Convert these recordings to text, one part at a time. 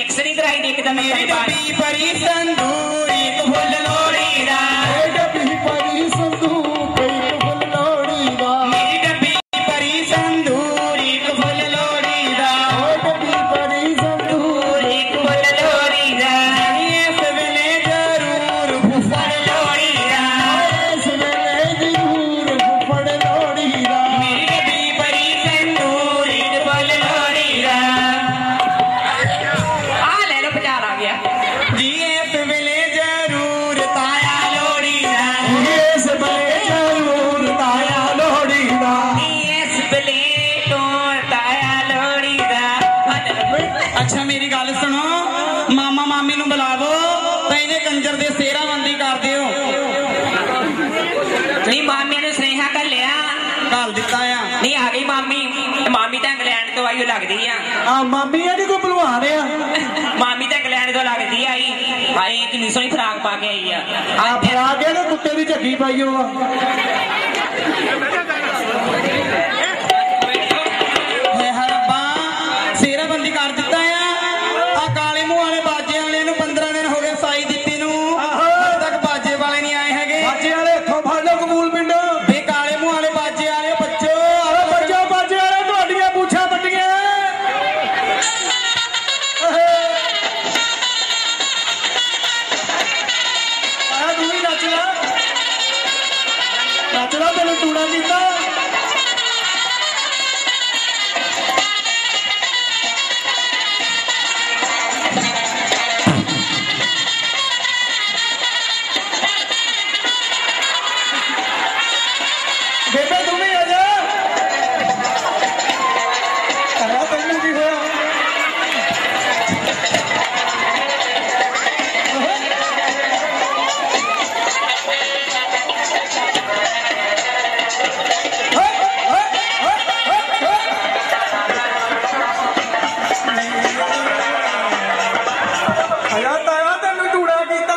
Ek sri grai dekh da ਘੱਲ ਦਿੱਤਾ ਆ। ਨੀ ਆ ਗਈ ਮਾਮੀ। ਮਾਮੀ ਤਾਂ ਇੰਗਲੈਂਡ ਤੋਂ ਆਈ ਓ ਲੱਗਦੀ ਆ। ਆ ਮਾਮੀ ਇਹਦੀ ਕੋ ਭਲਵਾਨ ਆ ਮਾਮੀ ਤਾਂ ਇੰਗਲੈਂਡ ਤੋਂ ਲੱਗਦੀ ਆਈ। ਹਾਏ ਕਿੰਨੀ ਸੋਹਣੀ ਫਰਾਕ ਪਾ ਕੇ ਆਈ ਆ। ਆ ਫਰਾ ਕੇ ਤੇ ਕੁੱਤੇ ਦੀ ਝੱਗੀ ਪਾਈ ਉਹ ਆਇਆ ਤਾਇਆ ਤੈਨੂੰ ਟੂੜਾ ਕੀਤਾ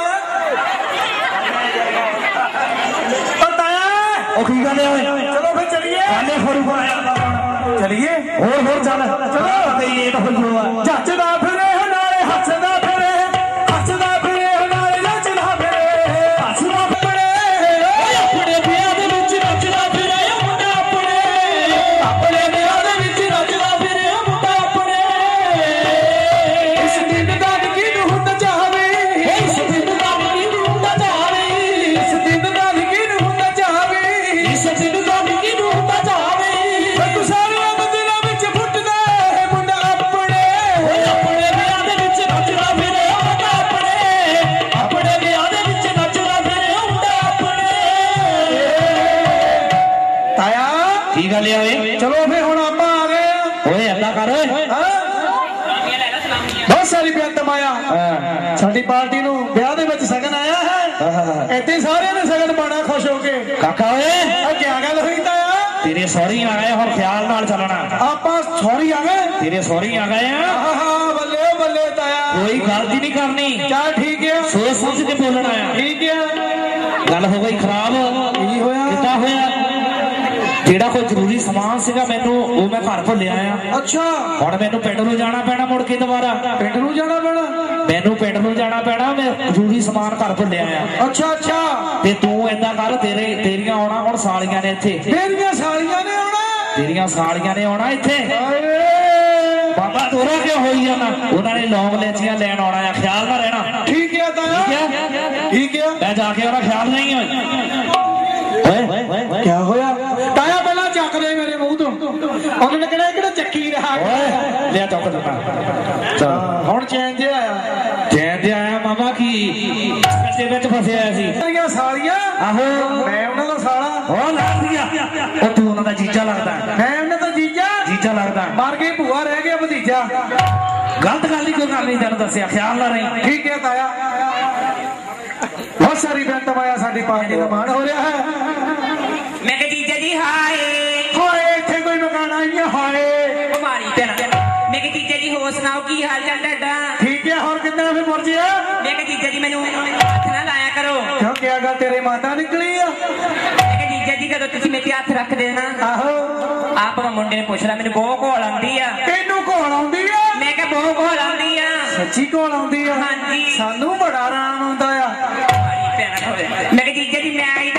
ਓ ਤਾਇਆ ਉਹ ਕੀ ਗੱਲ ਓਏ? ਚਲੋ ਫਿਰ ਚਲੀਏ। ਕਾਲੇ ਫਰੂ ਪਾਇਆ ਚਲੀਏ। ਹੋਰ ਹੋਰ ਚੱਲ। ਚਲੋ। ਤੇ ਇਹ ਤਾਂ ਹੋ ਆ। ਜੱਜਦਾ ਬਹੁਤ ਸਾਰੀ ਬੇਅੰਤ ਮਾਇਆ। ਸਾਡੀ ਪਾਰਟੀ ਨੂੰ ਵਿਆਹ ਦੇ ਵਿੱਚ ਸਗਨ ਆਇਆ ਹੈ। ਇੱਥੇ ਸਾਰਿਆਂ ਨੇ ਸਗਨ ਪਾਣਾ ਖੁਸ਼ ਹੋ ਕੇ। ਕਾਕਾ ਓਏ। ਆ ਕੀ ਗੱਲ ਹੋਈ ਤਾਇਆ ਤੇਰੇ ਸੌਰੀ ਆ ਗਏ ਹੁਣ ਖਿਆਲ ਨਾਲ ਚੱਲਣਾ। ਆਪਾਂ ਸੌਰੀ ਆ ਗਏ? ਤੇਰੇ ਸੌਰੀ ਆ ਗਏ ਆ। ਬੱਲੇ ਬੱਲੇ ਤਾਇਆ। ਕੋਈ ਗਲਤੀ ਨਹੀਂ ਕਰਨੀ। ਚੱਲ ਠੀਕ ਹੈ ਸੋਚ ਸਮਝ ਕੇ ਬੋਲਣਾ ਆ। ਠੀਕ ਹੈ ਗੱਲ ਹੋ ਗਈ ਖਰਾਬ। ਕੀ ਹੋਇਆ? ਕਿੱਦਾਂ ਹੋਇਆ? ਜਿਹੜਾ ਕੋਈ ਜ਼ਰੂਰੀ ਸਮਾਨ ਸੀਗਾ ਮੈਨੂੰ ਉਹ ਮੈਂ ਘਰ ਭੁੱਲਿਆ ਆ ਅੱਛਾ। ਹੁਣ ਮੈਨੂੰ ਪਿੰਡ ਨੂੰ ਜਾਣਾ ਪੈਣਾ ਮੁੜ ਕੇ ਦੁਬਾਰਾ। ਪਿੰਡ ਨੂੰ ਜਾਣਾ ਪੈਣਾ? ਮੈਨੂੰ ਪਿੰਡ ਨੂੰ ਜਾਣਾ ਪੈਣਾ ਮੈਂ ਜ਼ਰੂਰੀ ਸਮਾਨ ਘਰ ਭੁੱਲਿਆ ਆ ਅੱਛਾ ਅੱਛਾ। ਤੇ ਤੂੰ ਏਦਾਂ ਕਰ ਤੇਰੇ ਤੇਰੀਆਂ ਆਉਣਾ ਹੁਣ ਸਾਲੀਆਂ ਨੇ ਇੱਥੇ। ਮੇਰੀਆਂ ਸਾਲੀਆਂ ਨੇ ਆਉਣਾ? ਤੇਰੀਆਂ ਸਾਲੀਆਂ ਨੇ ਆਉਣਾ ਇੱਥੇ। ਬਾਬਾ ਤੋਰਾ ਕਿਉਂ ਹੋਈ ਜਾਂਦਾ ਉਹਨਾਂ ਨੇ ਲੌਂਗ ਲੈਚੀਆਂ ਲੈਣ ਆਉਣਾ ਆ ਖਿਆਲ ਨਾ ਰਹਿਣਾ। ਠੀਕ ਹੈ ਤਾਇਆ। ਠੀਕ ਹੈ ਮੈਂ ਜਾ ਕੇ ਉਹਦਾ ਖਿਆਲ ਨਹੀਂ ਓਏ ਉਹਨਾਂ ਨੇ ਕਿਹੜਾ ਕਿਹੜਾ ਚੱਕੀ ਰਹਾ? ਓਏ ਲਿਆ ਚੌਕ ਦਿੱਤਾ ਚਲ। ਹੁਣ ਚੈਨ ਆਇਆ ਜੈ ਤੇ ਆਇਆ ਮਾਮਾ ਕੀ? ਕੱਟੇ ਵਿੱਚ ਫਸਿਆ ਸੀ। ਸਾਲੀਆਂ? ਆਹੋ। ਮੈਂ ਉਹਨਾਂ ਦਾ ਸਾਲਾ। ਉਹ ਲੱਗਦੀਆਂ ਉਹ ਤੂੰ ਉਹਨਾਂ ਦਾ ਜੀਜਾ ਲੱਗਦਾ। ਮੈਂ ਉਹਨਾਂ ਦਾ ਜੀਜਾ? ਜੀਜਾ ਲੱਗਦਾ। ਮਰ ਗਈ ਭੂਆ ਰਹਿ ਗਿਆ ਭਤੀਜਾ। ਗਲਤ ਗੱਲ ਹੀ ਕੋਈ ਗੱਲ ਨਹੀਂ ਤੈਨੂੰ ਦੱਸਿਆ ਖਿਆਲ ਨਾ ਰਹੀ। ਠੀਕ ਹੈ ਤਾਇਆ। ਬਹੁਤ ਸਾਰੀ ਬੈਂਟ ਮਾਇਆ ਸਾਡੀ ਪਾਰਟੀ ਦਾ ਮਾਣ ਹੋ ਰਿਹਾ ਹੈ। ਮੈਂ ਕਿਹਾ ਜੀਜਾ ਜੀ ਹਾਏ। ਕਿਹਾ ਗਾ ਤੇਰੇ ਮਾਤਾ ਨਿਕਲੀ ਆ। ਕਿਹਾ ਜੀਜਾ ਜੀ ਕਦੋਂ ਤੁਸੀਂ ਮੇਰੇ ਤੇ ਹੱਥ ਰੱਖ ਦੇਣਾ ਆਹੋ। ਆਪ ਮੈਂ ਮੁੰਡੇ ਨੇ ਪੁੱਛ ਲਿਆ ਮੈਨੂੰ ਬਹੁਤ ਘੋਲ ਆਉਂਦੀ ਆ। ਤੈਨੂੰ ਕੋਲ ਆਉਂਦੀ ਆ? ਮੈਂ ਕਿਹਾ ਬਹੁਤ ਘੋਲ ਆਉਂਦੀ ਆ। ਸੱਚੀ ਕੋਲ ਆਉਂਦੀ ਆ? ਹਾਂਜੀ। ਸਾਨੂੰ ਬੜਾ ਆਰਾਮ ਆਉਂਦਾ ਆ। ਮੈਂ ਕਿਹਾ ਜੀਜਾ ਜੀ ਮੈਂ ਆਈ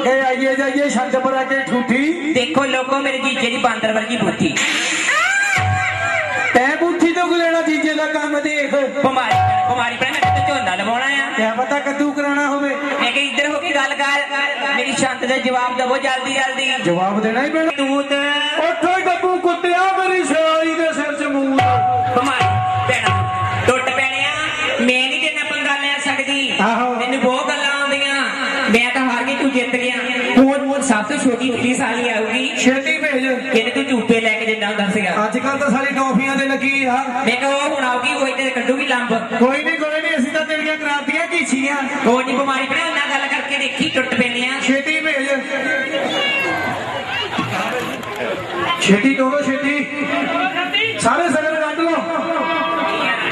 ਅੱਗੇ ਆਈਏ ਜਾਈਏ ਛੱਡ ਪਰ ਅੱਗੇ ਠੂਠੀ ਦੇਖੋ ਲੋਕੋ ਮੇਰੇ ਜੀਜੇ ਦੀ ਬਾਂਦਰ ਵਰਗੀ ਬੁੱਧੀ ਤੈ ਬੁੱਥੀ ਤੋਂ ਲੈਣਾ ਜੀਜੇ ਦਾ ਕੰਮ ਦੇਖ ਬਿਮਾਰੀ ਬਿਮਾਰੀ ਮੈਂ ਤੇ ਝੋਨਾ ਲਵਾਉਣਾ ਆ। ਕਿਆ ਪਤਾ ਕੱਦੂ ਕਰਾਣਾ ਹੋਵੇ ਮੈਂ ਕਿ ਇੱਧਰ ਹੋ ਕੇ ਗੱਲ ਕਰ ਮੇਰੀ ਸ਼ਾਂਤ ਦਾ ਜਵਾਬ ਦਵੋ ਜਲਦੀ ਜਲਦੀ ਜਵਾਬ ਦੇਣਾ ਹੀ ਪੈਣਾ ਤੂਤ ਉੱਠੋ ਗੱਬੂ ਕੁੱਤਿਆ ਮੇਰੀ ਤੂੰ ਤੋਂ ਛੋਟੀ ਉੱਤੀ ਸਾਲੀ ਆਊਗੀ। ਛੇਤੀ ਭੇਜ। ਕਿਹਨੇ ਤੂੰ ਝੂਪੇ ਲੈ ਕੇ ਦਿੰਦਾ ਹੁੰਦਾ ਸੀਗਾ। ਅੱਜ ਕੱਲ ਤਾਂ ਸਾਰੀ ਟੌਫੀਆਂ ਦੇ ਲੱਗੀ ਆ। ਮੈਂ ਕਿਹਾ ਉਹ ਹੁਣ ਆਊਗੀ ਉਹ ਇੱਥੇ ਕੱਢੂਗੀ ਲੰਬ। ਕੋਈ ਨਹੀਂ ਕੋਈ ਨਹੀਂ ਅਸੀਂ ਤਾਂ ਤੇਰੀਆਂ ਕਰਾਤੀਆਂ ਕੀਛੀਆਂ ਕੋਈ ਨਹੀਂ ਬਿਮਾਰੀ ਪੜਾ ਉਹਨਾਂ ਗੱਲ ਕਰਕੇ ਦੇਖੀ ਟੁੱਟ ਪੈਣਿਆ ਛੇਤੀ ਭੇਜ। ਛੇਤੀ ਤੋੜੋ ਛੇਤੀ। ਸਾਰੇ ਸਗਰ ਕੱਢ ਲਓ।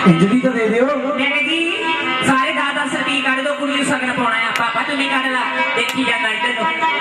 ਇੰਜਲੀ ਤਾਂ ਦੇ ਦਿਓ। ਮੈਂ ਜੀ ਸਾਰੇ 10 10 ਰੁਪਏ ਕੱਢ ਦੋ ਕੁੜੀ ਨੂੰ ਸਗਨ ਪਾਉਣਾ ਆ। ਪਾਪਾ ਤੂੰ ਵੀ ਕੱਢ ਲਾ। ਦੇਖੀ ਜਾਂਦਾ ਇੱਧਰ ਨੂੰ।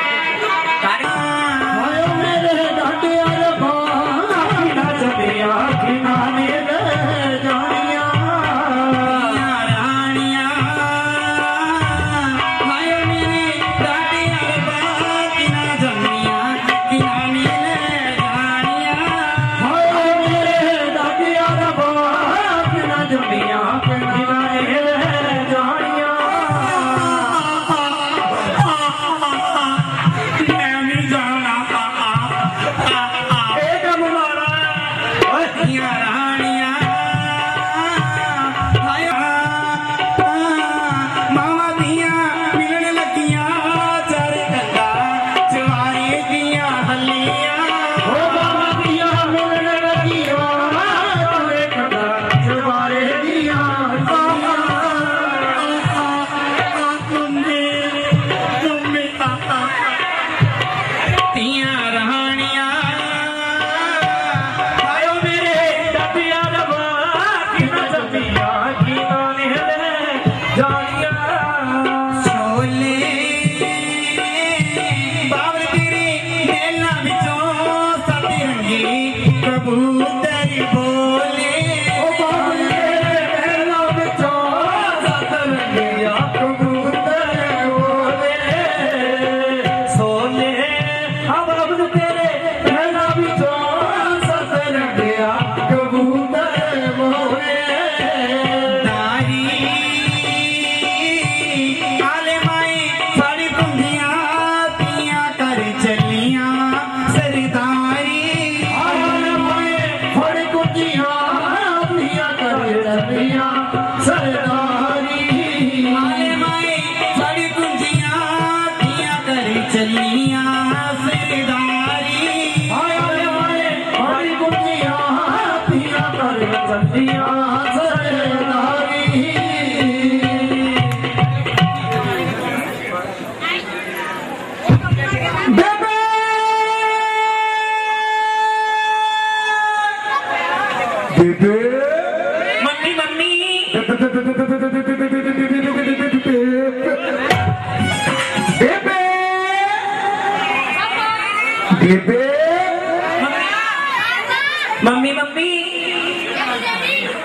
Mummy mummy.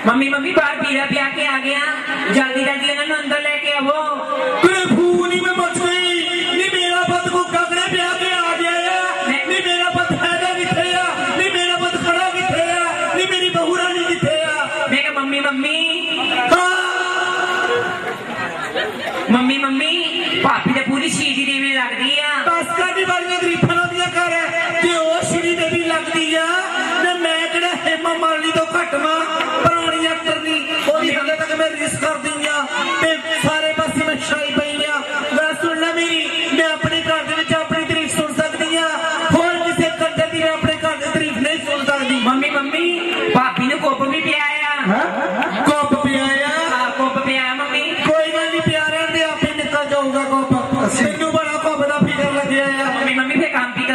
ਮੰਮੀ ਮੰਮੀ ਬਾਹਰ ਪੀਲਾ ਪਿਆ ਕੇ ਆ ਗਿਆ। ਜਲਦੀ ਜਲਦੀ ਇਹਨਾਂ ਨੂੰ ਅੰਦਰ ਲੈ ਕੇ ਆਵੋ। ਤੇਰੇ ਫੂਨੀ ਮੈਂ ਮਚ ਗਈ ਨੀ ਮੇਰਾ ਪੁੱਤ ਕੋ ਕਗੜੇ ਪਿਆ ਕੇ ਆ ਗਿਆ ਆ। ਨੀ ਮੇਰਾ ਪੁੱਤ ਹੈਗਾ ਕਿੱਥੇ ਆ? ਨੀ ਮੇਰਾ ਪੁੱਤ ਖੜਾ ਕਿੱਥੇ ਆ? ਨੀ ਮੇਰੀ ਬਹੂ ਰਾਣੀ ਕਿੱਥੇ ਆ? ਮੈਂ ਕਿਹਾ ਮੰਮੀ ਮੰਮੀ। ਮੰਮੀ ਮੰਮੀ ਭਾਬੀ ਤੇ ਪੂਰੀ ਸ਼ੀਸ਼ੀ ਦੇਵੀ ਲੱਗਦੀ ਆ। ਬਸ ਕਰਨੀ ਵਾਲੀਆਂ ਗਰੀਬਾਂ ਤੱਕ ਮੈਂ ਰੀਸ ਕਰਦੀ ਆ ਤੇ ਸਾਰੇ ਪਾਸੇ ਮੈਂ ਛਾਈ ਪਈ ਆ ਮੈਂ ਸੁਣ ਲੈ ਮੇਰੀ ਮੈਂ ਆਪਣੇ ਘਰ ਦੇ ਵਿੱਚ ਆਪਣੀ ਤਾਰੀਫ ਸੁਣ ਸਕਦੀ ਆ ਹੋਰ ਕਿਸੇ ਕੰਜਰ ਦੀ ਮੈਂ ਆਪਣੇ ਘਰ ਦੀ ਤਾਰੀਫ ਨਹੀਂ ਸੁਣ ਸਕਦੀ ਮੰਮੀ ਮੰਮੀ ਭਾਬੀ ਨੂੰ ਕੁੱਪ ਵੀ ਪਿਆ ਆ ਕੋਪ ਪਿਆ ਆ ਆ ਕੁੱਪ ਪਿਆ ਮੰਮੀ ਕੋਈ ਗੱਲ ਨਹੀਂ ਪਿਆਰਿਆਂ ਦੇ ਆਪੇ ਨਿਕਲ ਜਾਊਗਾ ਕੋਪ ਮੈਨੂੰ ਬੜਾ ਕੋਪ ਦਾ ਫਿਕਰ ਲੱਗਿਆ ਆ ਮੰਮੀ ਮੰਮੀ ਫੇਰ ਕੰਮ ਕੀ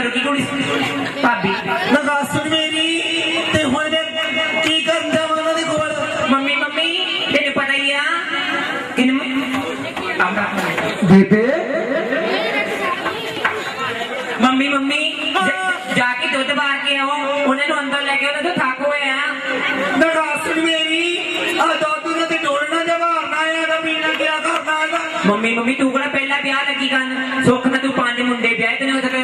ਮੰਮੀ ਮੰਮੀ ਤੂੰ ਕਿਹੜਾ ਪਹਿਲਾਂ ਵਿਆਹ ਲੱਗੀ ਕਰਨ ਸੁੱਖ ਨਾਲ ਤੂੰ ਪੰਜ ਮੁੰਡੇ ਵਿਆਹ ਤੈਨੂੰ ਉਹਦੇ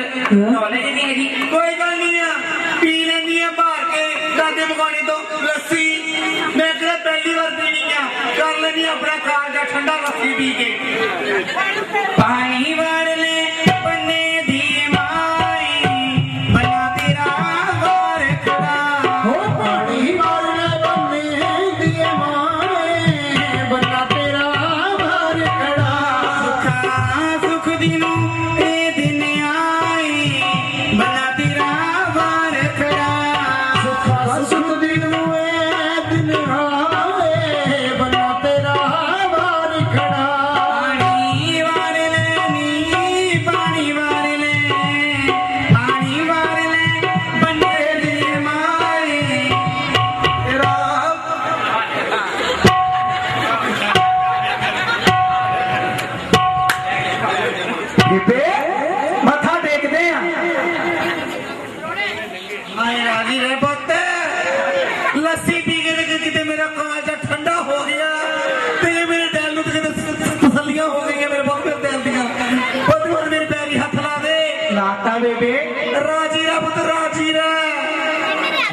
ਨੌਲੇਜ ਨਹੀਂ ਹੈਗੀ। ਕੋਈ ਗੱਲ ਨਹੀਂ ਆ। ਪੀ ਲੈਂਦੀ ਆ ਭਾਰ ਕੇ। ਦਾਦੇ ਮਗਾਣੀ ਤੋਂ ਲੱਸੀ। ਮੈਂ ਕਿਹੜਾ ਪਹਿਲੀ ਵਾਰ ਪੀਣੀ ਆ। ਕਰ ਲੈਣੀ ਆਪਣਾ ਕਾਲਜਾ ਠੰਡਾ ਲੱਸੀ ਪੀ ਕੇ। ਪਾਣੀ ਵੜ ਲੈ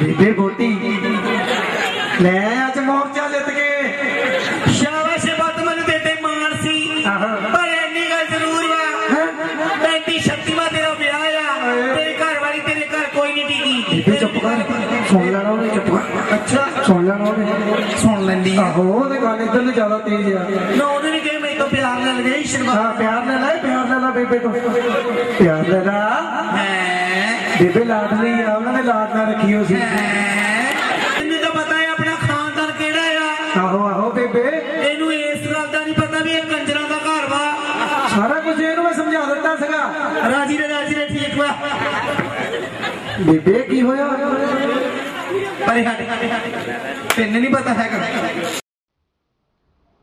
ਬੇਬੇ ਗੋਟੀ ਲੈ ਅੱਜ ਮੋਰਚਾ ਜਿੱਤ ਗਏ ਸ਼ਾਬਾਸ਼ ਪੁੱਤ ਮੈਨੂੰ ਤੇ ਤੇ ਮਾਣ ਸੀ। ਪਰ ਇੰਨੀ ਗੱਲ ਜ਼ਰੂਰ ਵਾ। ਪੈਂਤੀ ਸ਼ਕਤੀਮਾਨ ਤੇਰਾ ਵਿਆਹ ਆ। ਤੇਰੇ ਘਰ ਵਾਲੀ ਤੇਰੇ ਘਰ ਕੋਈ ਨਹੀਂ ਟਿਕੀ ਬੇਬੇ ਚੁੱਪ ਕਰ। ਸੁਣ ਲੈਣਾ ਉਹਨੇ ਚੁੱਪ ਕਰ। ਅੱਛਾ। ਸੁਣ ਲੈਣਾ ਉਹਨੇ। ਸੁਣ ਲੈਂਦੀ ਆਹੋ ਉਹਦੇ ਗੱਲ ਇਧਰ ਨੂੰ ਜ਼ਿਆਦਾ ਤੇਜ਼ ਆ। ਨਾ ਉਹਨੇ ਵੀ ਕਹੇ ਮੈਂ ਤੋਂ ਪਿਆਰ ਨਾਲ ਗਈ ਸ਼ਰਮਾ ਹਾਂ ਪਿਆਰ ਲੈ ਲੈ ਪਿਆਰ ਲੈ ਲੈ ਬੇਬੇ ਤੋਂ। ਪਿਆਰ ਲੈ ਲੈ। ਬੇਬੇ ਲਾਡਲੀ ਆ ਉਹਨਾਂ ਨੇ ਲਾਡ ਨਾਲ ਰੱਖੀ ਹੋ ਸੀ। ਤੈਨੂੰ ਤਾਂ ਪਤਾ ਹੈ ਆਪਣਾ ਖਾਨਦਾਨ ਕਿਹੜਾ ਆ। ਆਹੋ ਆਹੋ ਬੇਬੇ। ਇਹਨੂੰ ਇਸ ਗੱਲ ਦਾ ਨਹੀਂ ਪਤਾ ਵੀ ਇਹ ਕੰਜਰਾਂ ਦਾ ਘਰ ਵਾ। ਸਾਰਾ ਕੁਝ ਇਹਨੂੰ ਮੈਂ ਸਮਝਾ ਦਿੱਤਾ ਸੀਗਾ। ਰਾਜੀ ਨੇ ਰਾਜੀ ਨੇ ਠੀਕ ਵਾ। ਬੇਬੇ ਕੀ ਹੋਇਆ? ਪਰੇ ਹਟ। ਤੈਨੂੰ ਨਹੀਂ ਪਤਾ ਹੈਗਾ।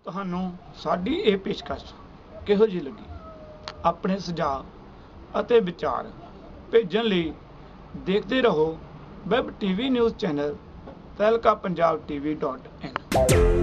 ਤੁਹਾਨੂੰ ਸਾਡੀ ਇਹ ਪੇਸ਼ਕਸ਼ ਕਿਹੋ ਜਿਹੀ ਲੱਗੀ? ਆਪਣੇ ਸੁਝਾਅ ਅਤੇ ਵਿਚਾਰ ਭੇਜਣ ਲਈ ਦੇਖਦੇ ਰਹੋ web TV news channel Tehelka Punjab TV dot in.